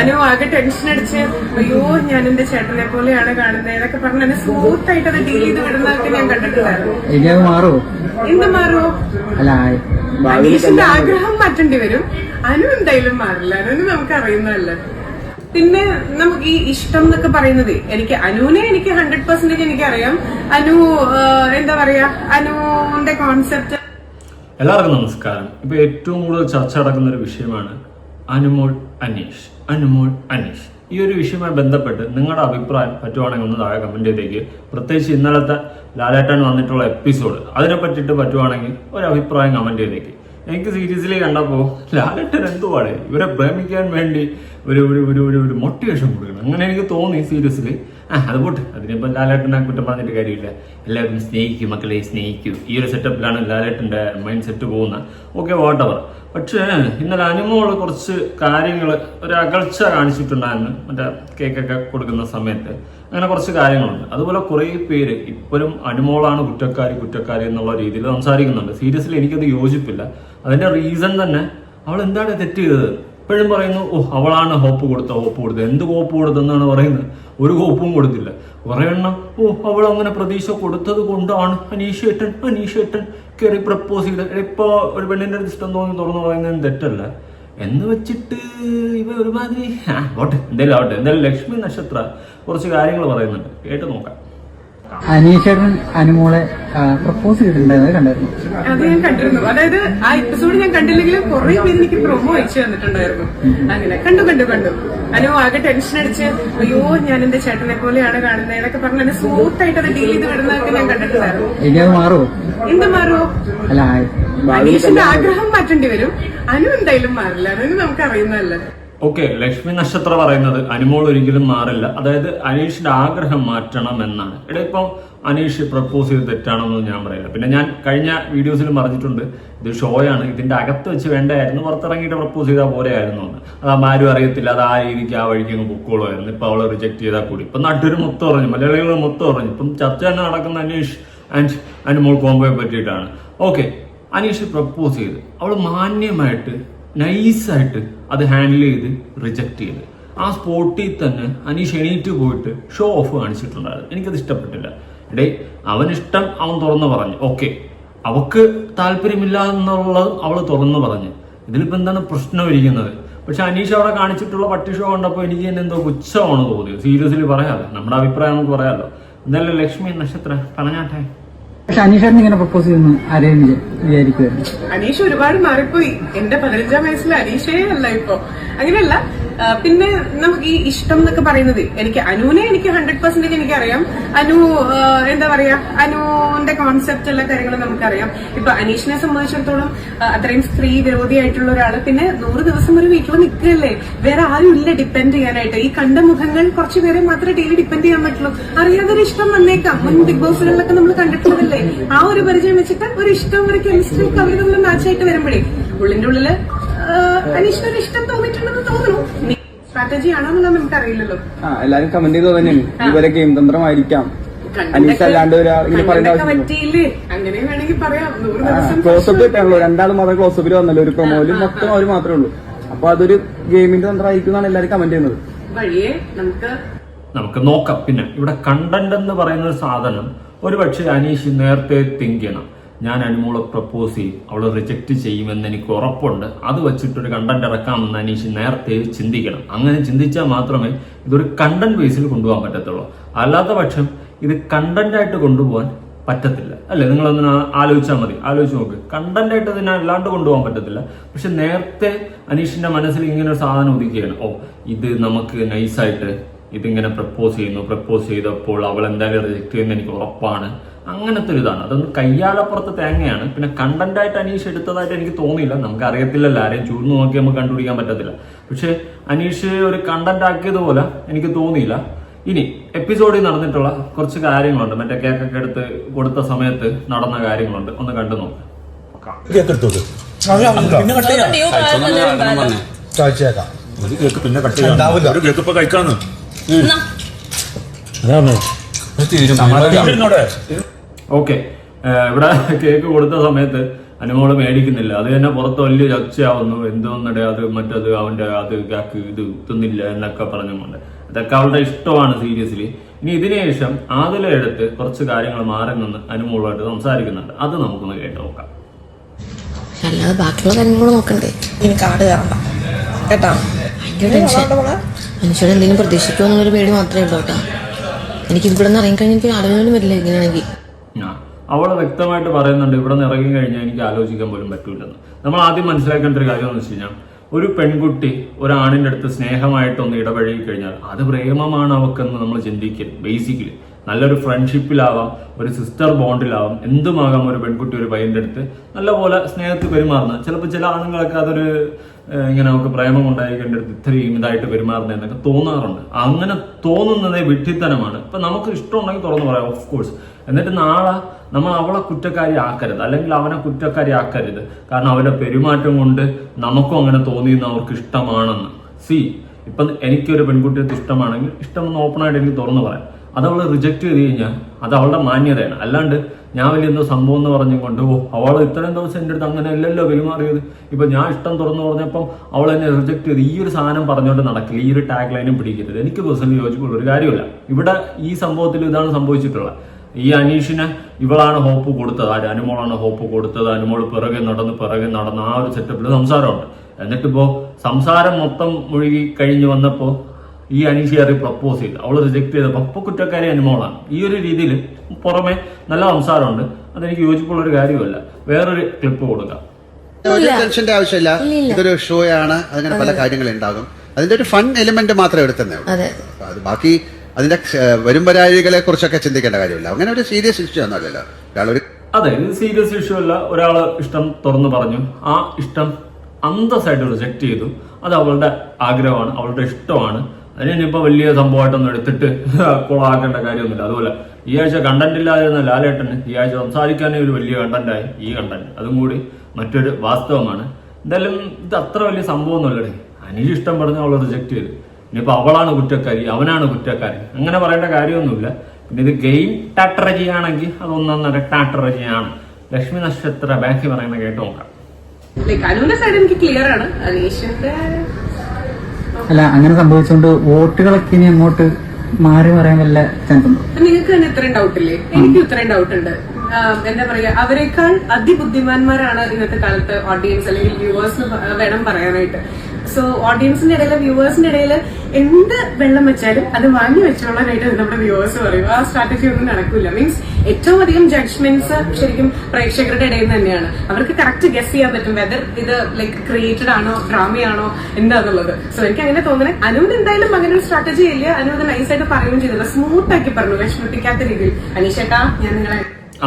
അനു ആകെ ടെൻഷൻ അടിച്ച് അയ്യോ ഞാൻ എന്റെ ചേട്ടനെ പോലെയാണ് കാണുന്നത്. എന്നൊക്കെ പറഞ്ഞ് എന്നെ സ്മൂത്ത് ആയിട്ട് അത് ഡീൽ ചെയ്ത് വിടുന്നതൊക്കെ ഞാൻ കണ്ടിട്ടുണ്ടായിരുന്നു. എന്ത് മാറുമോ അല്ല അനീഷിന്റെ ആഗ്രഹം മാറ്റേണ്ടി വരും. അനു എന്തായാലും മാറില്ല. അനുവിന് നമുക്ക് അറിയുന്നതല്ല. പിന്നെ നമുക്ക് ഈ ഇഷ്ടം എന്നൊക്കെ പറയുന്നത് എനിക്ക് അനുവിനെ എനിക്ക് ഹൺഡ്രഡ് പെർസെന്റേജ് എനിക്ക് അറിയാം അനു എന്താ പറയാ അനുവിന്റെ കോൺസെപ്റ്റ് എല്ലാവർക്കും നമസ്കാരം. ഇപ്പൊ ഏറ്റവും കൂടുതൽ ചർച്ച നടക്കുന്ന ഒരു വിഷയമാണ് അനുമോൾ അനീഷ് അനുമോൾ അനീഷ്. ഈ ഒരു വിഷയവുമായി ബന്ധപ്പെട്ട് നിങ്ങളുടെ അഭിപ്രായം പറ്റുവാണെങ്കിൽ ഒന്ന് താഴെ കമന്റ് ചെയ്തേക്ക്. പ്രത്യേകിച്ച് ഇന്നലത്തെ ലാലേട്ടൻ വന്നിട്ടുള്ള എപ്പിസോഡ് അതിനെ പറ്റിയിട്ട് പറ്റുവാണെങ്കിൽ ഒരു അഭിപ്രായം കമന്റ് ചെയ്തേക്ക്. എനിക്ക് സീരീസിൽ കണ്ടപ്പോൾ ലാലേട്ടൻ എന്തുവാണ് ഇവരെ പ്രേമിക്കാൻ വേണ്ടി ഒരു ഒരു ഒരു ഒരു മോട്ടിവേഷൻ കൊടുക്കണം അങ്ങനെ എനിക്ക് തോന്നി സീരീസിൽ അത് പോട്ടെ. അതിനിപ്പോൾ ലാലേട്ടനെ കുറ്റം പറഞ്ഞിട്ട് കാര്യമില്ല. എല്ലാവരും സ്നേഹിക്കും മക്കളെ സ്നേഹിക്കും. ഈ ഒരു സെറ്റപ്പിലാണ് ലാലേട്ടന്റെ മൈൻഡ് സെറ്റ് പോകുന്നത് ഓക്കെ വാട്ടവർ പക്ഷേ ഇന്നലെ അനുമോൾ കുറച്ച് കാര്യങ്ങൾ ഒരു അകൽച്ച കാണിച്ചിട്ടുണ്ടായിരുന്നു. മറ്റേ കേക്കൊക്കെ കൊടുക്കുന്ന സമയത്ത്. അങ്ങനെ കുറച്ച് കാര്യങ്ങളുണ്ട്. അതുപോലെ കുറേ പേര് ഇപ്പോഴും അനുമോളാണ് കുറ്റക്കാരി കുറ്റക്കാരി എന്നുള്ള രീതിയിൽ സംസാരിക്കുന്നുണ്ട്. സീരിയസ്ലി എനിക്കത് യോജിപ്പില്ല. അതിന്റെ റീസൺ തന്നെ അവൾ എന്താണ് തെറ്റ് ചെയ്തത്? ഇപ്പോഴും പറയുന്നു ഓ അവളാണ് ഹോപ്പ് കൊടുത്ത ഹോപ്പ് കൊടുത്തത്. എന്ത് ഹോപ്പ് കൊടുത്തെന്നാണ് പറയുന്നത്? ഒരു ഹോപ്പും കൊടുത്തില്ല. കുറെ എണ്ണം ഓ അവൾ അങ്ങനെ പ്രതീക്ഷ കൊടുത്തത് കൊണ്ടാണ്. അനീഷേട്ടൻ അനീഷേട്ടൻ കയറി പ്രപ്പോസ് ചെയ്ത്. ഇപ്പൊ ഒരു അടുത്ത് ഇഷ്ടം തോന്നി തുറന്നു പറയുന്നത് തെറ്റല്ല. എന്ന് വെച്ചിട്ട് ഇവ ഒരുമാതിരി ആ പോട്ടെ എന്തായാലും ആവട്ടെ. എന്തായാലും ലക്ഷ്മി നക്ഷത്ര കുറച്ച് കാര്യങ്ങൾ പറയുന്നുണ്ട്. കേട്ട് നോക്കാം. അനീഷേട്ടൻ അനുമോളെ പ്രപ്പോസ് ചെയ്തിട്ടുണ്ടായിരുന്നത് കണ്ടായിരുന്നു. അത് ഞാൻ കണ്ടിരുന്നു. അതായത് ആ എപ്പിസോഡ് ഞാൻ കണ്ടില്ലെങ്കിലും കുറെ പേര് എനിക്ക് പ്രൊമോ അയച്ചു തന്നിട്ടുണ്ടായിരുന്നു. അങ്ങനെ. കണ്ടു കണ്ടു കണ്ടു. അനു ആകെ ടെൻഷൻ അടിച്ച് അയ്യോ ഞാൻ എന്റെ ചേട്ടനെ പോലെയാണ് കാണുന്നത് എന്നൊക്കെ പറഞ്ഞ് എന്നെ സ്മൂത്ത് ആയിട്ട് അത് ഡീൽ ചെയ്ത് വിടുന്നതൊക്കെ ഞാൻ കണ്ടിട്ടുണ്ടായിരുന്നു. ഇനി അത് മാറുമോ? എന്ത് മാറുമോ? അല്ല അനീഷിന്റെ ആഗ്രഹം മാറ്റേണ്ടി വരും. അനു എന്തായാലും മാറില്ല. അതൊന്നും നമുക്ക് അറിയുന്നതല്ല. ഓക്കെ ലക്ഷ്മി നക്ഷത്ര പറയുന്നത് അനുമോൾ ഒരിക്കലും മാറില്ല. അതായത് അനീഷിന്റെ ആഗ്രഹം മാറ്റണം എന്നാണ് ഇവിടെ ഇപ്പം അനീഷ് പ്രപ്പോസ് ചെയ്ത് തെറ്റാണെന്ന് ഞാൻ പറയില്ല. പിന്നെ ഞാൻ കഴിഞ്ഞ വീഡിയോസിലും പറഞ്ഞിട്ടുണ്ട് ഇത് ഷോയാണ് ഇതിന്റെ അകത്ത് വെച്ച് വേണ്ടായിരുന്നു പുറത്തിറങ്ങിയിട്ട് പ്രപ്പോസ് ചെയ്താൽ പോലെയായിരുന്നു എന്ന്. അത് ആരും അറിയത്തില്ല അത് ആ രീതിക്ക് ആ വഴിക്ക് അങ്ങ് പൊക്കോളുമായിരുന്നു ഇപ്പൊ അവളെ റിജക്ട് ചെയ്താൽ കൂടി. ഇപ്പൊ നട്ടൊരു മൊത്തം പറഞ്ഞു മലയാളികൾ മൊത്തം പറഞ്ഞു ഇപ്പം ചർച്ച തന്നെ നടക്കുന്ന അനീഷ് ആൻഡ് അനുമോൾ കോംബോയെ പറ്റിയിട്ടാണ്. ഓക്കെ അനീഷ് പ്രപ്പോസ് ചെയ്ത്. അവൾ മാന്യമായിട്ട് നൈസായിട്ട് അത് ഹാൻഡിൽ ചെയ്ത് റിജക്റ്റ് ചെയ്ത്. ആ സ്പോട്ടിൽ തന്നെ അനീഷ് എണീറ്റ് പോയിട്ട് ഷോ ഓഫ് കാണിച്ചിട്ടുണ്ടായിരുന്നു. എനിക്കത് ഇഷ്ടപ്പെട്ടില്ല. ഇടേ അവനിഷ്ടം അവൻ തുറന്നു പറഞ്ഞു. ഓക്കെ അവക്ക് താല്പര്യമില്ല എന്നുള്ളതും അവൾ തുറന്നു പറഞ്ഞു. ഇതിലിപ്പോൾ എന്താണ് പ്രശ്നം ഇരിക്കുന്നത്? പക്ഷെ അനീഷ് അവിടെ കാണിച്ചിട്ടുള്ള പട്ടി ഷോ കണ്ടപ്പോൾ എനിക്ക് തന്നെ എന്തോ പുച്ഛമാണ് തോന്നിയത്. സീരിയസ്ലി പറയാമല്ലോ നമ്മുടെ അഭിപ്രായം നമുക്ക് പറയാമല്ലോ എന്തായാലും ലക്ഷ്മി നക്ഷത്ര പറഞ്ഞാട്ടെ? പക്ഷെ അനീഷേട്ടൻ ഇങ്ങനെ പ്രപ്പോസ് ചെയ്യുന്നു ആരെയും വിചാരിക്കുമായിരുന്നു അനീഷ് ഒരുപാട് മാറിപ്പോയി. എന്റെ പതിനഞ്ചാം വയസ്സിൽ അനീഷേ അല്ല ഇപ്പൊ. അങ്ങനെയല്ല പിന്നെ നമുക്ക് ഈ ഇഷ്ടം എന്നൊക്കെ പറയുന്നത് എനിക്ക് അനുവിനെ എനിക്ക് ഹൺഡ്രഡ് പെർസെന്റേജ് എനിക്കറിയാം. അനു എന്താ പറയാ അനുവിന്റെ കോൺസെപ്റ്റ് എല്ലാ കാര്യങ്ങൾ നമുക്കറിയാം. ഇപ്പൊ അനീഷിനെ സംബന്ധിച്ചിടത്തോളം അത്രയും സ്ത്രീ വിരോധിയായിട്ടുള്ള ഒരാൾ. പിന്നെ നൂറ് ദിവസം ഒരു വീട്ടിൽ നിൽക്കുകയല്ലേ? വേറെ ആരും ഇല്ല ഡിപ്പെൻഡ് ചെയ്യാനായിട്ട്. ഈ കണ്ട മുഖങ്ങൾ കുറച്ച് പേരെ മാത്രമേ ഡെയിലി ഡിപ്പെൻഡ് ചെയ്യാൻ പറ്റുള്ളൂ. അറിയാതൊരു ഇഷ്ടം വന്നേക്കാം. മുൻ ബിഗ് ബോസുകളിലൊക്കെ നമ്മൾ കണ്ടിട്ടുള്ളതല്ലേ? ആ ഒരു പരിചയം വെച്ചിട്ട് ഒരു ഇഷ്ടം ഒരു കെമിസ്ട്രി കവിത തമ്മിൽ മാച്ചായിട്ട് വരുമ്പോഴേ ഉള്ളിന്റെ ഉള്ളിൽ അനീഷിനൊരു ഇഷ്ടം തോന്നിയിട്ടുണ്ടെന്ന് തോന്നുന്നു. സ്ട്രാറ്റജി ആണോ എന്നുള്ളത് നമുക്ക് അറിയില്ലല്ലോ ആ എല്ലാരും കമന്റ് ചെയ്തത് തന്നെയാണ് ഇവരെ ഗെയിം തന്ത്രമായിരിക്കാം. അനീഷ് അല്ലാണ്ട് ഒരാൾ ഇങ്ങനെ പറയേണ്ട ആവശ്യമില്ല. ക്ലോസപ്പ് കിട്ടാണല്ലോ രണ്ടാളും മാത്രം ക്ലോസപ്പിൽ വന്നല്ലോ. ഒരു പ്രൊമോയിലും മൊത്തം അവർ മാത്രമേ ഉള്ളൂ. അപ്പൊ അതൊരു ഗെയിമിന്റെ തന്ത്രമായിരിക്കും എന്നാണ് എല്ലാരും കമന്റ് ചെയ്യുന്നത്. വഴിയെ നമുക്ക് നമുക്ക് നോക്കാം. പിന്നെ ഇവിടെ കണ്ടന്റ് എന്ന് പറയുന്ന ഒരു സാധനം ഒരുപക്ഷെ അനീഷ് നേരത്തെ തിങ്കണം ചെയ്യണം. ഞാൻ അനുമോളെ പ്രപ്പോസ് ചെയ്യും. അവൾ റിജക്റ്റ് ചെയ്യുമെന്ന് എനിക്ക് ഉറപ്പുണ്ട്. അത് വെച്ചിട്ടൊരു കണ്ടന്റ് ഇറക്കാമെന്ന് അനീഷ് നേരത്തെ ചിന്തിക്കണം. അങ്ങനെ ചിന്തിച്ചാൽ മാത്രമേ ഇതൊരു കണ്ടന്റ് ബേസിൽ കൊണ്ടുപോകാൻ പറ്റത്തുള്ളൂ. അല്ലാത്ത പക്ഷം ഇത് കണ്ടന്റായിട്ട് കൊണ്ടുപോകാൻ പറ്റത്തില്ല. അല്ലേ? നിങ്ങളൊന്ന് ആലോചിച്ചാൽ മതി. ആലോചിച്ച് നോക്ക്. കണ്ടന്റ് ആയിട്ട് ഇതിനെ അല്ലാണ്ട് കൊണ്ടുപോകാൻ പറ്റത്തില്ല. പക്ഷെ നേരത്തെ അനീഷിന്റെ മനസ്സിൽ ഇങ്ങനെ ഒരു സാധനം ഉദിക്കുകയാണ് ഓ ഇത് നമുക്ക് നൈസായിട്ട് ഇതിങ്ങനെ പ്രപ്പോസ് ചെയ്യുന്നു. പ്രപ്പോസ് ചെയ്തപ്പോൾ അവൾ എന്തായാലും റിജക്ട് ചെയ്യുന്ന എനിക്ക് ഉറപ്പാണ്. അങ്ങനത്തെ ഒരു ഇതാണ് അതൊന്ന് കയ്യാലപ്പുറത്ത് തേങ്ങയാണ്. പിന്നെ കണ്ടന്റായിട്ട് അനീഷ് എടുത്തതായിട്ട് എനിക്ക് തോന്നിയില്ല. നമുക്ക് അറിയത്തില്ലല്ലോ ആരെയും ചൂർന്ന് നോക്കി നമുക്ക് കണ്ടുപിടിക്കാൻ പറ്റത്തില്ല. പക്ഷേ അനീഷ് ഒരു കണ്ടന്റ് ആക്കിയതുപോലെ എനിക്ക് തോന്നിയില്ല. ഇനി എപ്പിസോഡിൽ നടന്നിട്ടുള്ള കുറച്ച് കാര്യങ്ങളുണ്ട്. മറ്റേ കേക്കൊക്കെ എടുത്ത് കൊടുത്ത സമയത്ത് നടന്ന കാര്യങ്ങളുണ്ട്. ഒന്ന് കണ്ടു നോക്കാം. കേക്ക് പിന്നെ ഒരു കേക്ക് പിന്നെ കട്ട് ചെയ്യാം. ഉണ്ടാവില്ല. ഒരു കേക്ക് ഇപ്പൊ കഴിക്കാന്ന്. ഓക്കെ. ഇവിടെ കേക്ക് കൊടുത്ത സമയത്ത് അനുമോൾ മേടിക്കുന്നില്ല. അത് തന്നെ പുറത്ത് വലിയ ചർച്ചയാവുന്നു. എന്തോന്നടെ അത് മറ്റത് അവന്റെ അത് കാക്ക് ഇത് തിന്നില്ല എന്നൊക്കെ പറഞ്ഞുകൊണ്ട്. അതൊക്കെ അവളുടെ ഇഷ്ടമാണ് സീരിയസ്ലി. ഇനി ഇതിനുശേഷം ആദില എടുത്ത് കുറച്ച് കാര്യങ്ങൾ മാറി നിന്ന് അനുമോളായിട്ട് സംസാരിക്കുന്നുണ്ട്. അത് നമുക്കൊന്ന് കേട്ട് നോക്കാം. അല്ലാതെ ബാക്കിയുള്ള കാര്യങ്ങൾ നോക്കണ്ടേ? ഇനി കാട് കയറണ്ട. കേട്ടോ? ഭയങ്കര ടെൻഷൻ. മനുഷ്യരെ എന്തെങ്കിലും പ്രതീക്ഷിക്കുമോ എന്നൊരു പേടി മാത്രമേ ഉള്ളൂ കേട്ടോ. എനിക്ക് ഇവിടെ നിന്ന് ഇറങ്ങിക്കഴിഞ്ഞാൽ എനിക്ക് ആലോചന വരില്ല ഇങ്ങനെയാണെങ്കിൽ. ആ അവൾ വ്യക്തമായിട്ട് പറയുന്നുണ്ട് ഇവിടെ നിന്ന് ഇറങ്ങി കഴിഞ്ഞാൽ എനിക്ക് ആലോചിക്കാൻ പോലും പറ്റൂലെന്ന്. നമ്മൾ ആദ്യം മനസ്സിലാക്കേണ്ട ഒരു കാര്യം എന്ന് വെച്ച് കഴിഞ്ഞാൽ ഒരു പെൺകുട്ടി ഒരാണിന്റെ അടുത്ത് സ്നേഹമായിട്ടൊന്ന് ഇടപഴകി കഴിഞ്ഞാൽ അത് പ്രേമമാണ് അവക്കെന്ന് നമ്മൾ ചിന്തിക്കും ബേസിക്കലി നല്ലൊരു ഫ്രണ്ട്ഷിപ്പിലാവാം ഒരു സിസ്റ്റർ ബോണ്ടിലാവാം എന്തുമാകാം ഒരു പെൺകുട്ടി ഒരു പയ്യന്റെ അടുത്ത് നല്ലപോലെ സ്നേഹത്തിൽ പെരുമാറുന്നത് ചിലപ്പോൾ ചില ആണുങ്ങളൊക്കെ അതൊരു ഇങ്ങനെ നമുക്ക് പ്രേമം ഉണ്ടായിരിക്കേണ്ട അടുത്ത് ഇത്രയും ഇതായിട്ട് പെരുമാറുന്നത് എന്നൊക്കെ തോന്നാറുണ്ട്. അങ്ങനെ തോന്നുന്നതേ വിട്ടിത്തനമാണ് ഇപ്പം നമുക്ക് ഇഷ്ടമുണ്ടെങ്കിൽ തുറന്നു പറയാം ഓഫ് കോഴ്സ് എന്നിട്ട് നാളെ നമ്മൾ അവളെ കുറ്റക്കാരി ആക്കരുത് അല്ലെങ്കിൽ അവനെ കുറ്റക്കാരി ആക്കരുത് കാരണം അവരുടെ പെരുമാറ്റം കൊണ്ട് നമുക്കും അങ്ങനെ തോന്നിയെന്ന് അവർക്ക് ഇഷ്ടമാണെന്ന്. സി ഇപ്പം എനിക്കൊരു പെൺകുട്ടിയെ ഇഷ്ടമാണെങ്കിൽ ഇഷ്ടമെന്ന് ഓപ്പണായിട്ട് എനിക്ക് തുറന്നു പറയാം. അത് അവൾ റിജക്ട് ചെയ്ത് കഴിഞ്ഞാൽ അത് അവളുടെ മാന്യതയാണ്. അല്ലാണ്ട് ഞാൻ വലിയ എന്തോ സംഭവം എന്ന് പറഞ്ഞുകൊണ്ട് ഓ അവൾ ഇത്രയും ദിവസം എന്റെ അടുത്ത് അങ്ങനെ അല്ലല്ലോ പെരുമാറിയത്. ഇപ്പൊ ഞാൻ ഇഷ്ടം തുറന്നു പറഞ്ഞപ്പം അവൾ എന്നെ റിജക്ട് ചെയ്ത് ഈ ഒരു സാധനം പറഞ്ഞുകൊണ്ട് നടക്കില്ല ഈ ഒരു ടാഗ് ലൈനും പിടിക്കരുത്. എനിക്ക് പേഴ്സണലി യോജിപ്പുള്ള ഒരു കാര്യമില്ല. ഇവിടെ ഈ സംഭവത്തിൽ ഇതാണ് സംഭവിച്ചിട്ടുള്ളത്. ഈ അനീഷിന് ഇവളാണ് ഹോപ്പ് കൊടുത്തത്. ആര്? അനുമോളാണ് ഹോപ്പ് കൊടുത്തത്. അനുമോൾ പിറകെ നടന്ന് പിറകെ നടന്ന് ആ ഒരു സെറ്റപ്പിൽ സംസാരമുണ്ട്. എന്നിട്ടിപ്പോൾ സംസാരം മൊത്തം മുഴുകി കഴിഞ്ഞ് വന്നപ്പോൾ ഈ അനീഷിയാറി പ്രപ്പോസ് ചെയ്തു. അവൾ റിജക്ട് ചെയ്ത. പപ്പ കുറ്റക്കാരി അനുമോളാണ്. ഈ ഒരു രീതിയിൽ പുറമെ നല്ല സംസാരമുണ്ട്. അതെനിക്ക് യോജിപ്പുള്ള ഒരു കാര്യമല്ല വേറൊരു ക്ലിപ്പ് കൊടുക്കാം. ഒരു ടെൻഷന്റെ ആവശ്യമില്ല. ഇതൊരു ഷോ ആണ്. അങ്ങനെ പല കാര്യങ്ങളും ഉണ്ടാകും. അതിന്റെ ഒരു ഫൺ എലിമെന്റ് മാത്രമേ എടുത്തേ ഉള്ളൂ. അതെ. അപ്പൊ അത് ബാക്കി അതിന്റെ വരും പരാതികളെ കുറിച്ചൊക്കെ ചിന്തിക്കേണ്ട കാര്യമില്ല. അങ്ങനെ ഒരു സീരിയസ് ഇഷ്യൂ ഒന്നുമല്ലല്ലോ ഒരാളൊരു അതെ സീരിയസ് ഇഷ്യൂ അല്ല. ഒരാൾ ഇഷ്ടം തുറന്നു പറഞ്ഞു. ആ ഇഷ്ടം അന്തസ്സായിട്ട് റിജക്ട് ചെയ്തു. അത് അവളുടെ ആഗ്രഹമാണ് അവളുടെ ഇഷ്ടമാണ്. അതിന് ഇനിയിപ്പോൾ വലിയ സംഭവമായിട്ടൊന്നും എടുത്തിട്ട് കുളമാക്കേണ്ട കാര്യമൊന്നുമില്ല. അതുപോലെ ഈ ആഴ്ച കണ്ടന്റ് ഇല്ലാതിരുന്ന ലാലേട്ടന് ഈ ആഴ്ച സംസാരിക്കാനേ ഒരു വലിയ കണ്ടന്റായി ഈ കണ്ടന്റ് അതും കൂടി മറ്റൊരു വാസ്തവമാണ്. എന്തായാലും ഇത് അത്ര വലിയ സംഭവമൊന്നുമല്ലേ അനീഷ് ഇഷ്ടം പറഞ്ഞ് അവൾ റിജക്ട് ചെയ്തു. ഇനിയിപ്പോ അവളാണ് കുറ്റക്കാരി അവനാണ് കുറ്റക്കാരി. അങ്ങനെ പറയേണ്ട കാര്യമൊന്നുമില്ല. പിന്നെ ഇത് ഗെയിം ടാട്രജി ആണെങ്കിൽ അത് ഒന്നൊന്നര ടാട്രജിയാണ് ലക്ഷ്മി നക്ഷത്ര ബാക്കി പറയുന്ന കേട്ട് നോക്കാം. ലൈക്ക് സൈഡ് എനിക്ക് ക്ലിയർ ആണ്. അനീഷിന്റെ അല്ല അങ്ങനെ സംഭവിച്ചുകൊണ്ട് വോട്ടുകളൊക്കെ ഇനി അങ്ങോട്ട് മാറി പറയാൻ വല്ല ചാൻസ് ഉണ്ടോ? നിങ്ങൾക്ക് തന്നെ ഇത്രയും ഡൗട്ട് ഇല്ലേ? എനിക്ക് ഇത്രയും ഡൗട്ട് ഉണ്ട്. എന്താ പറയാ അവരെക്കാൾ അതിബുദ്ധിമാന്മാരാണ് ഇന്നത്തെ കാലത്ത് ഓഡിയൻസ് അല്ലെങ്കിൽ വ്യൂവേഴ്സ് വേണം പറയാനായിട്ട്. സോ ഓഡിയൻസിന്റെ ഇടയിൽ വ്യൂവേഴ്സിന്റെ ഇടയിൽ എന്ത് വെള്ളം വെച്ചാലും അത് വാങ്ങി വെച്ചോളാനായിട്ട് നമ്മുടെ വ്യൂവേഴ്സ് പറയും. ആ സ്ട്രാറ്റജി ഒന്നും നടക്കില്ല മീൻസ് ഏറ്റവും അധികം ജഡ്ജ്മെന്റ്സ് ശരിക്കും പ്രേക്ഷകരുടെ ഇടയിൽ തന്നെയാണ്. അവർക്ക് കറക്റ്റ് ഗസ് ചെയ്യാൻ പറ്റും വെദർ ഇത് ലൈക്ക് ക്രിയേറ്റഡ് ആണോ ഡ്രാമയാണോ എന്താന്നുള്ളത്. സോ എനിക്ക് അങ്ങനെ തോന്നുന്നത് അനുവിന് എന്തായാലും അങ്ങനെ ഒരു സ്ട്രാറ്റജി ഇല്ല. അനു അത് നൈസായിട്ട് പറയുകയും ചെയ്തില്ല സ്മൂത്ത് ആക്കി പറഞ്ഞു. വിഷമിപ്പിക്കാത്ത രീതിയിൽ. അനീഷേട്ടാ ഞാൻ നിങ്ങളെ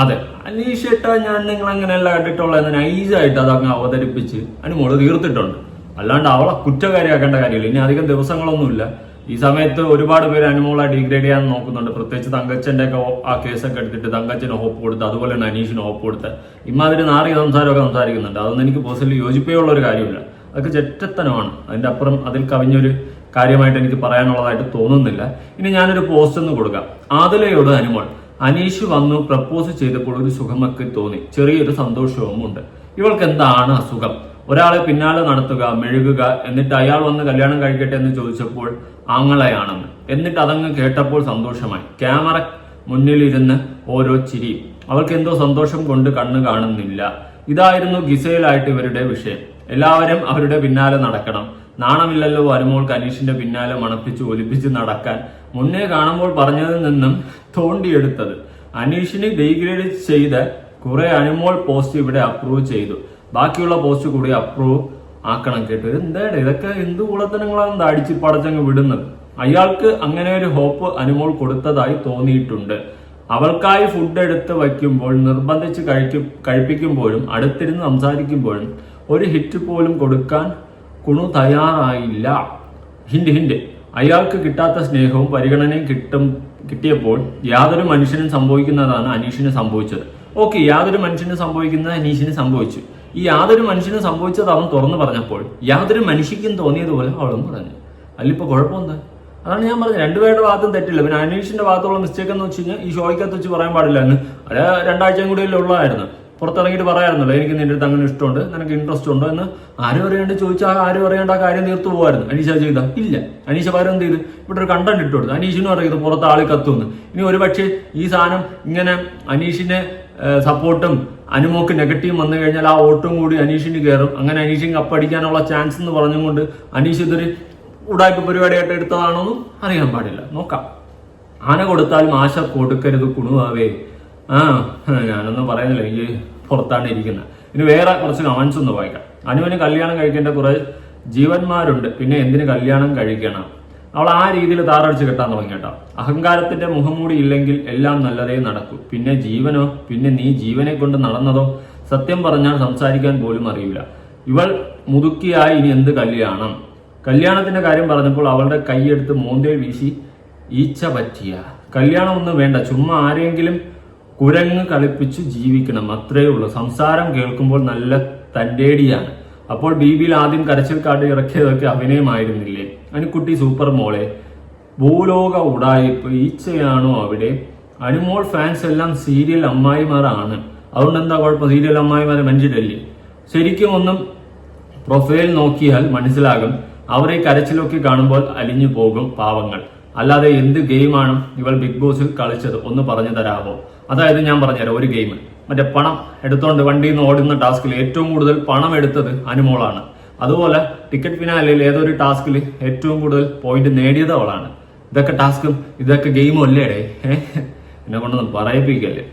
അതെ. അനീഷേട്ടാ ഞാൻ നിങ്ങൾ അങ്ങനെയല്ല കണ്ടിട്ടുള്ളത് നൈസായിട്ട് അതങ്ങ് അവതരിപ്പിച്ച്. അനുമോൾ തീർത്തിട്ടുണ്ട്. അല്ലാണ്ട് അവളെ കുറ്റകാരിയാക്കേണ്ട കാര്യമില്ല. ഇനി അധികം ദിവസങ്ങളൊന്നുമില്ല. ഈ സമയത്ത് ഒരുപാട് പേര് അനുമോളെ ഡീഗ്രേഡ് ചെയ്യാൻ നോക്കുന്നുണ്ട്. പ്രത്യേകിച്ച് തങ്കച്ചന്റെ ഒക്കെ ആ കേസൊക്കെ എടുത്തിട്ട് തങ്കച്ചന് ഹോപ്പ് കൊടുത്ത് അതുപോലെ തന്നെ അനീഷിന് ഹോപ്പ് കൊടുത്ത് ഇമാതിരി നാറിയ സംസാരമൊക്കെ സംസാരിക്കുന്നുണ്ട്. അതൊന്നും എനിക്ക് പേഴ്സണലി യോജിപ്പേ ഉള്ള ഒരു കാര്യമില്ല. അതൊക്കെ ചെറ്റത്തനമാണ്. അതിന്റെ അപ്പുറം അതിൽ കവിഞ്ഞൊരു കാര്യമായിട്ട് എനിക്ക് പറയാനുള്ളതായിട്ട് തോന്നുന്നില്ല. ഇനി ഞാനൊരു പോസ്റ്റ് ഒന്ന് കൊടുക്കാം. ആദിലയോട് അനുമോൾ അനീഷ് വന്നു പ്രപ്പോസ് ചെയ്തപ്പോൾ ഒരു സുഖമൊക്കെ തോന്നി. ചെറിയൊരു സന്തോഷവും ഉണ്ട് ഇവൾക്ക് എന്താണ് അസുഖം? ഒരാളെ പിന്നാലെ നടത്തുക മെഴുകുക എന്നിട്ട് അയാൾ വന്ന് കല്യാണം കഴിക്കട്ടെ എന്ന് ചോദിച്ചപ്പോൾ ആങ്ങളയാണെന്ന്. എന്നിട്ട് അതങ്ങ് കേട്ടപ്പോൾ സന്തോഷമായി. ക്യാമറ മുന്നിലിരുന്ന് ഓരോ ചിരി. അവൾക്ക് എന്തോ സന്തോഷം കൊണ്ട് കണ്ണ് കാണുന്നില്ല. ഇതായിരുന്നു ഗിസയിലായിട്ട് ഇവരുടെ വിഷയം. എല്ലാവരും അവരുടെ പിന്നാലെ നടക്കണം. നാണമില്ലല്ലോ വരുമ്പോൾ കനീഷിന്റെ പിന്നാലെ മണപ്പിച്ച് ഒലിപ്പിച്ച് നടക്കാൻ. മുന്നേ കാണുമ്പോൾ പറഞ്ഞതിൽ നിന്നും തോണ്ടിയെടുത്തത്. അനീഷിന് ഡീഗ്രേഡ് ചെയ്ത കുറെ അനുമോൾ പോസ്റ്റ് ഇവിടെ അപ്രൂവ് ചെയ്തു. ബാക്കിയുള്ള പോസ്റ്റ് കൂടി അപ്രൂവ് ആക്കണം കേട്ടോ. എന്താണ്? ഇതൊക്കെ എന്ത് കുളത്തനങ്ങളാണ് അടിച്ച് പടച്ചങ്ങ് വിടുന്നത്. അയാൾക്ക് അങ്ങനെ ഒരു ഹോപ്പ് അനുമോൾ കൊടുത്തതായി തോന്നിയിട്ടുണ്ട്. അവൾക്കായി ഫുഡ് എടുത്ത് വയ്ക്കുമ്പോൾ നിർബന്ധിച്ച് കഴിക്കും കഴിപ്പിക്കുമ്പോഴും അടുത്തിരുന്ന് സംസാരിക്കുമ്പോഴും ഒരു ഹിറ്റ് പോലും കൊടുക്കാൻ കുണു തയ്യാറായില്ല. ഹിന്റ് ഹിന്റ് അയാൾക്ക് കിട്ടാത്ത സ്നേഹവും പരിഗണനയും കിട്ടും കിട്ടിയപ്പോൾ യാതൊരു മനുഷ്യനും സംഭവിക്കുന്നതാണ് അനീഷിന് സംഭവിച്ചത്. ഓക്കെ യാതൊരു മനുഷ്യനും സംഭവിക്കുന്നത് അനീഷിന് സംഭവിച്ചു. ഈ യാതൊരു മനുഷ്യനും സംഭവിച്ചത് അവൻ തുറന്നു പറഞ്ഞപ്പോൾ യാതൊരു മനുഷ്യക്കും തോന്നിയതുപോലെ അവളും പറഞ്ഞു. അല്ലിപ്പോ കുഴപ്പമെന്താ? അതാണ് ഞാൻ പറഞ്ഞത്. രണ്ടുപേരുടെ ഭാഗത്തും തെറ്റില്ല. പിന്നെ അനീഷിന്റെ ഭാഗത്തുള്ള മിസ്റ്റേക്ക് എന്ന് വെച്ച് കഴിഞ്ഞാൽ ഈ ഷോയ്ക്കകത്ത് വെച്ച് പറയാൻ പാടില്ല അത് രണ്ടാഴ്ചയും കൂടി ഉള്ളതായിരുന്നു പുറത്തിറങ്ങിയിട്ട് പറയാമായിരുന്നല്ലോ എനിക്ക് നിന്റെ അടുത്ത് അങ്ങനെ ഇഷ്ടമുണ്ട് നിനക്ക് ഇൻട്രസ്റ്റ് ഉണ്ടോ? എന്ന് ആരും അറിയാണ്ട് ചോദിച്ചാൽ ആരും അറിയാണ്ട് ആ കാര്യം തീർത്തു പോകുമായിരുന്നു അനീഷ ചെയ്ത ഇല്ല. അനീഷ പകരം എന്ത് ചെയ്ത്? ഇവിടെ ഒരു കണ്ടന്റ് ഇട്ട് കൊടുത്തു. അനീഷിനും അറിയത് പുറത്ത് ആളി കത്തുന്നു ഇനി ഒരു പക്ഷേ ഈ സാധനം ഇങ്ങനെ അനീഷിനെ സപ്പോർട്ടും അനുമോക്ക് നെഗറ്റീവ് വന്നു കഴിഞ്ഞാൽ ആ ഓട്ടും കൂടി അനീഷിന് കയറും. അങ്ങനെ അനീഷിന് കപ്പടിക്കാനുള്ള ചാൻസ് എന്ന് പറഞ്ഞുകൊണ്ട് അനീഷ് ഇതൊരു ഉടായ്പ പരിപാടിയായിട്ട് എടുത്തതാണോന്നും അറിയാൻ പാടില്ല. നോക്കാം. ആന കൊടുത്താലും ആശ കൊടുക്കരുത് കുണുവാവേ. ആ ഞാനൊന്നും പറയുന്നില്ല. എനിക്ക് പുറത്താണ് ഇരിക്കുന്നത് ഇനി വേറെ കുറച്ച് കമൻസ് ഒന്ന് വായിക്കാം. അനുവിന് കല്യാണം കഴിക്കേണ്ട കുറെ ജീവന്മാരുണ്ട്. പിന്നെ എന്തിന് കല്യാണം കഴിക്കണം? അവൾ ആ രീതിയിൽ താറടിച്ച് കെട്ടാൻ തുടങ്ങി കേട്ടോ. അഹങ്കാരത്തിന്റെ മുഖംമൂടി ഇല്ലെങ്കിൽ എല്ലാം നല്ലതേ നടക്കൂ. പിന്നെ ജീവനോ? പിന്നെ നീ ജീവനെ കൊണ്ട് നടന്നതോ? സത്യം പറഞ്ഞാൽ സംസാരിക്കാൻ പോലും അറിയില്ല. ഇവൾ മുതുക്കിയായി ഇനി എന്ത് കല്യാണം? കല്യാണത്തിന്റെ കാര്യം പറഞ്ഞപ്പോൾ അവളുടെ കൈയെടുത്ത് മോന്തേ വീശി ഈച്ച പറ്റിയ. കല്യാണം ഒന്നും വേണ്ട. ചുമ്മാ ആരെങ്കിലും കുരങ്ങ് കളിപ്പിച്ച് ജീവിക്കണം. അത്രയേ ഉള്ളൂ. സംസാരം കേൾക്കുമ്പോൾ നല്ല തന്റേടിയാണ് അപ്പോൾ ബി ബിയിൽ ആദ്യം കരച്ചിൽ കാട്ടി ഇറക്കിയതൊക്കെ അഭിനയമായിരുന്നില്ലേ? അനുക്കുട്ടി സൂപ്പർ മോളെ ഭൂലോക ഉടായിപ്പ് ഈച്ചയാണോ അവിടെ? അനുമോൾ ഫാൻസ് എല്ലാം സീരിയൽ അമ്മായിമാരാണ്. അതുകൊണ്ട് എന്താ കുഴപ്പം? സീരിയൽ അമ്മായിമാരെ മനുഷ്യരല്ലേ ശരിക്കും ഒന്നും പ്രൊഫൈൽ നോക്കിയാൽ മനസ്സിലാകും. അവരെ കരച്ചിലൊക്കെ കാണുമ്പോൾ അലിഞ്ഞു പോകും പാവങ്ങൾ. അല്ലാതെ എന്ത് ഗെയിമാണ് ഇവൾ ബിഗ് ബോസിൽ കളിച്ചത്? ഒന്ന് പറഞ്ഞു തരാമോ? അതായത് ഞാൻ പറഞ്ഞുതരാം ഒരു ഗെയിം മറ്റേ പണം എടുത്തോണ്ട് വണ്ടിയിൽ നിന്ന് ഓടുന്ന ടാസ്കിൽ ഏറ്റവും കൂടുതൽ പണം എടുത്തത് അനുമോളാണ്. അതുപോലെ ടിക്കറ്റ് ഫിനാലിൽ ഏതൊരു ടാസ്കിൽ ഏറ്റവും കൂടുതൽ പോയിന്റ് നേടിയത് അവളാണ്. ഇതൊക്കെ ടാസ്കും ഇതൊക്കെ ഗെയിമും അല്ലേടേ എന്നെ കൊണ്ടൊന്നും പറയിപ്പിക്കല്ലേ.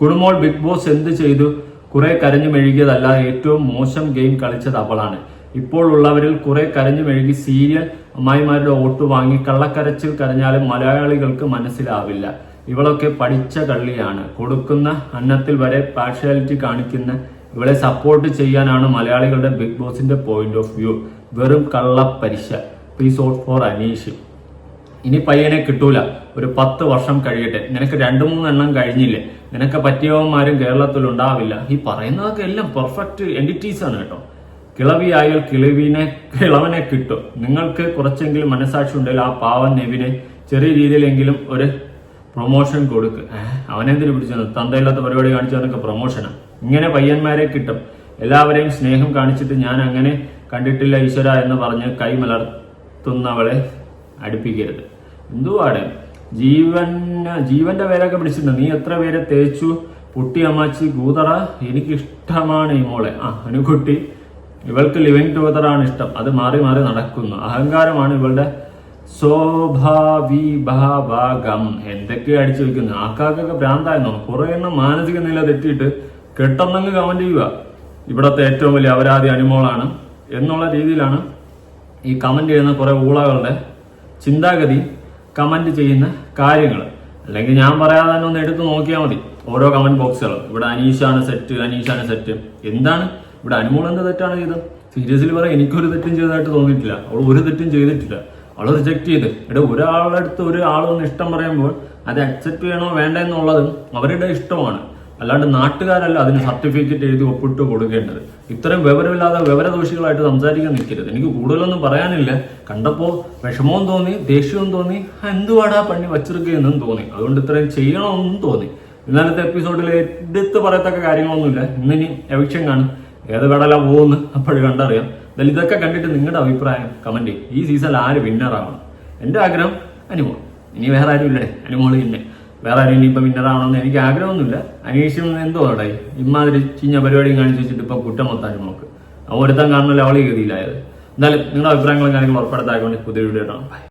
കുടുംബോൾ ബിഗ് ബോസ് എന്ത് ചെയ്തു? കുറെ കരഞ്ഞു മെഴുകിയതല്ല ഏറ്റവും മോശം ഗെയിം കളിച്ചത് അവളാണ്. ഇപ്പോൾ ഉള്ളവരിൽ കുറെ കരഞ്ഞു മെഴുകി സീരിയൽ അമ്മായിമാരുടെ വോട്ട് വാങ്ങി കള്ളക്കരച്ചിൽ കരഞ്ഞാലും മലയാളികൾക്ക് മനസ്സിലാവില്ല. ഇവളൊക്കെ പഠിച്ച കള്ളിയാണ്. കൊടുക്കുന്ന അന്നത്തിൽ വരെ പാർഷ്യാലിറ്റി കാണിക്കുന്ന ഇവളെ സപ്പോർട്ട് ചെയ്യാനാണ് മലയാളികളുടെ ബിഗ് ബോസിന്റെ പോയിന്റ് ഓഫ് വ്യൂ വെറും കള്ളപ്പരിശ. Please vote for Aneesh. ഇനി പയ്യനെ കിട്ടൂല. ഒരു പത്ത് വർഷം കഴിയട്ടെ. നിനക്ക് രണ്ടു മൂന്നെണ്ണം കഴിഞ്ഞില്ലേ? നിനക്ക് പറ്റിയവന്മാരും കേരളത്തിൽ ഉണ്ടാവില്ല. ഈ പറയുന്നതൊക്കെ എല്ലാം പെർഫെക്റ്റ് എന്റിറ്റീസ് ആണ് കേട്ടോ. കിളവിയായാൽ കിളവിനെ കിളവനെ കിട്ടും. നിങ്ങൾക്ക് കുറച്ചെങ്കിലും മനസാക്ഷി ഉണ്ടെങ്കിൽ ആ പാവൻ നെവിനെ ചെറിയ രീതിയിലെങ്കിലും ഒരു പ്രൊമോഷൻ കൊടുക്ക്. അവനെന്തിനു പിടിച്ചത് തന്തയില്ലാത്ത പരിപാടി കാണിച്ചവനൊക്കെ പ്രൊമോഷനാണ് ഇങ്ങനെ പയ്യന്മാരെ കിട്ടും. എല്ലാവരെയും സ്നേഹം കാണിച്ചിട്ട് ഞാൻ അങ്ങനെ കണ്ടിട്ടില്ല ഈശ്വര എന്ന് പറഞ്ഞ് കൈ മലർത്തുന്നവളെ അടുപ്പിക്കരുത്. എന്തുവാടെ? ജീവൻ ജീവന്റെ പേരൊക്കെ പിടിച്ചിട്ടുണ്ട് നീ എത്ര പേരെ തേച്ചു? പുട്ടി അമ്മാച്ചി കൂതറ എനിക്കിഷ്ടമാണ് ഈ മോളെ. ആ അനുകുട്ടി ഇവൾക്ക് ലിവിങ് ടുഗദർ ആണ് ഇഷ്ടം. അത് മാറി മാറി നടക്കുന്നു. അഹങ്കാരമാണ് ഇവളുടെ സ്വാഭാവിഭാഗം എന്തൊക്കെ അടിച്ചു വെക്കുന്നു? ആക്കാക്കൊക്കെ ഭ്രാന്തായെന്നോ കുറെ എണ്ണം മാനസിക നില തെറ്റിയിട്ട് കെട്ടെന്നങ്ങ് കമന്റ് ചെയ്യുക. ഇവിടത്തെ ഏറ്റവും വലിയ അപരാധി അനുമോളാണ് എന്നുള്ള രീതിയിലാണ് ഈ കമന്റ് ചെയ്യുന്ന കുറെ ഊളകളുടെ ചിന്താഗതി കമന്റ് ചെയ്യുന്ന കാര്യങ്ങൾ. അല്ലെങ്കിൽ ഞാൻ പറയാതെ തന്നെ ഒന്ന് എടുത്തു നോക്കിയാൽ മതി. ഓരോ കമന്റ് ബോക്സുകളും ഇവിടെ അനീഷാണ് സെറ്റ് അനീഷാണ് സെറ്റ് എന്താണ്? ഇവിടെ അനുമോൾ എന്ത് തെറ്റാണ് ചെയ്തത്? സീരിയസ്ലി പറയാം എനിക്കൊരു തെറ്റും ചെയ്തതായിട്ട് തോന്നിയിട്ടില്ല. അവൾ ഒരു തെറ്റും ചെയ്തിട്ടില്ല. അവൾ റിജക്ട് ചെയ്ത്. ഇവിടെ ഒരാളുടെ അടുത്ത് ഒരു ആളൊന്ന് ഇഷ്ടം പറയുമ്പോൾ അത് അക്സെപ്റ്റ് ചെയ്യണോ വേണ്ട എന്നുള്ളത് അവരുടെ ഇഷ്ടമാണ്. അല്ലാണ്ട് നാട്ടുകാരല്ല അതിന് സർട്ടിഫിക്കറ്റ് എഴുതി ഒപ്പിട്ട് കൊടുക്കേണ്ടത്. ഇത്രയും വിവരമില്ലാതെ വിവരദോഷികളായിട്ട് സംസാരിക്കാൻ നിൽക്കരുത്. എനിക്ക് കൂടുതലൊന്നും പറയാനില്ല. കണ്ടപ്പോൾ വിഷമവും തോന്നി ദേഷ്യവും തോന്നി "ആ, എന്തുവാടാ പണി വച്ചിരിക്കുകയെന്നും തോന്നി. അതുകൊണ്ട് ഇത്രയും ചെയ്യണമെന്നും തോന്നി. ഇന്നലത്തെ എപ്പിസോഡിൽ എടുത്ത് പറയത്തക്ക കാര്യങ്ങളൊന്നുമില്ല. ഇന്നിനി എവിക്ഷൻ കാണും. ഏത് കടല പോകുന്നു അപ്പോഴും കണ്ടറിയാം. എന്തായാലും ഇതൊക്കെ കണ്ടിട്ട് നിങ്ങളുടെ അഭിപ്രായം കമന്റ് ചെയ്യും. ഈ സീസണിൽ ആര് വിന്നർ ആവണം? എന്റെ ആഗ്രഹം അനുമോൾ. ഇനി വേറെ ആരും ഇല്ലേ? അനുമോൾ തന്നെ വേറെ ആരും ഇനിയിപ്പോൾ വിന്നറാവണമെന്ന് എനിക്ക് ആഗ്രഹമൊന്നുമില്ല. അനീഷും എന്തോ അവിടെ? ഇമാതിരി ചിഞ്ഞ പരിപാടിയും കാണിച്ചു വെച്ചിട്ട് ഇപ്പം കുറ്റം മൊത്തം അനുമോൾക്ക് ഒരുത്തൻ കാണുന്നല്ലോ അവളെ ഗതിയിലായത്. എന്തായാലും നിങ്ങളുടെ അഭിപ്രായങ്ങളും കാര്യങ്ങളും ഉറപ്പെടുത്താക്കൊണ്ട് പുതിയ വീഡിയോ